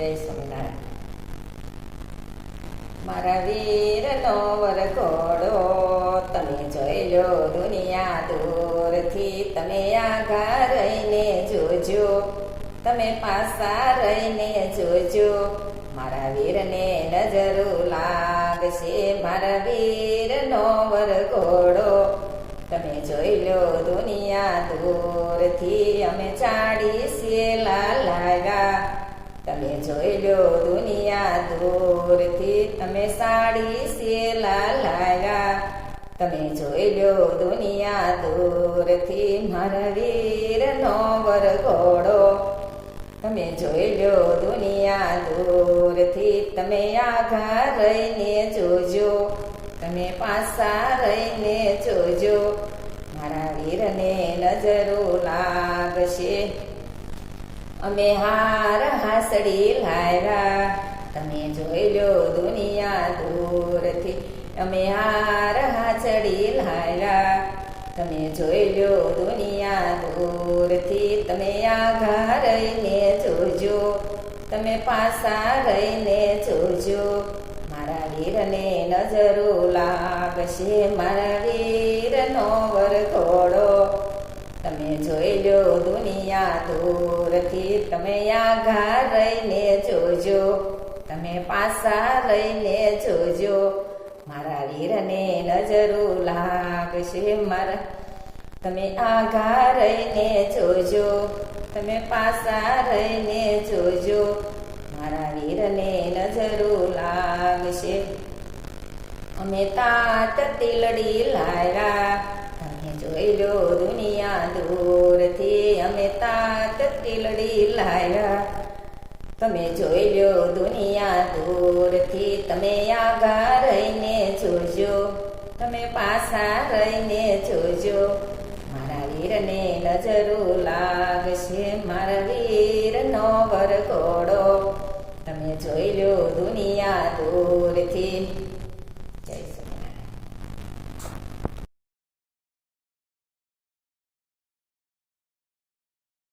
જય સ્વામિનારાયણ. મારા વીરનો વરઘોડો તમે જોઈ લો દુનિયા દૂરથી. તમે આગા રહીને જોજો, તમે પાસા રહીને જોજો. મારા વીરને નજર લાગશે, મારા વીરનો વરઘોડો તમે જોઈ લો દુનિયા દૂરથી, અમે ચાડીસીએ લાલાગા તમે જોઈ લો દુનિયા દૂરથી તમે સાડી સેલા લાવ્યા. તમે જોઈ લો દુનિયા દૂરથી મારા વીરનો વરઘોડો તમે જોઈ લો દુનિયા દૂરથી તમે આઘા રહીને જોજો. તમે પાસા રહીને જોજો. મારા વીરને નજરો લાગશે. અમે હાર હાસડી લાયરા તમે જોઈ લો દુનિયા દૂરથી. અમે હાર હાસડી લાયરા તમે જોઈ લો દુનિયા દૂરથી. તમે આઘા રહીને જોજો. તમે પાસા રહીને જોજો. મારા વીરને નજરો લાગશે મારા વીરનો જોઈ લો દુનિયા દૂરથી તમે આઘા રહીને જોજો. તમે પાસા રહીને જોજો. મારા વીરને નજરો લાગશે મારા. તમે આઘા રહીને જોજો. તમે પાસા રહીને જોજો. મારા વીરને નજરો લાગશે. અમે તાત તિલડી લાવ્યા. તમે જોઈ લો દુનિયા દૂરથી અમે તાત કેલડી લાયા. તમે જોઈ લો દુનિયા દૂરથી તમે આગા રહીને જોજો. તમે પાછા રહીને જોજો. મારા વીરને નજરો લાગશે, મારા વીરનો વરઘોડો. તમે જોઈ લો દુનિયા દૂરથી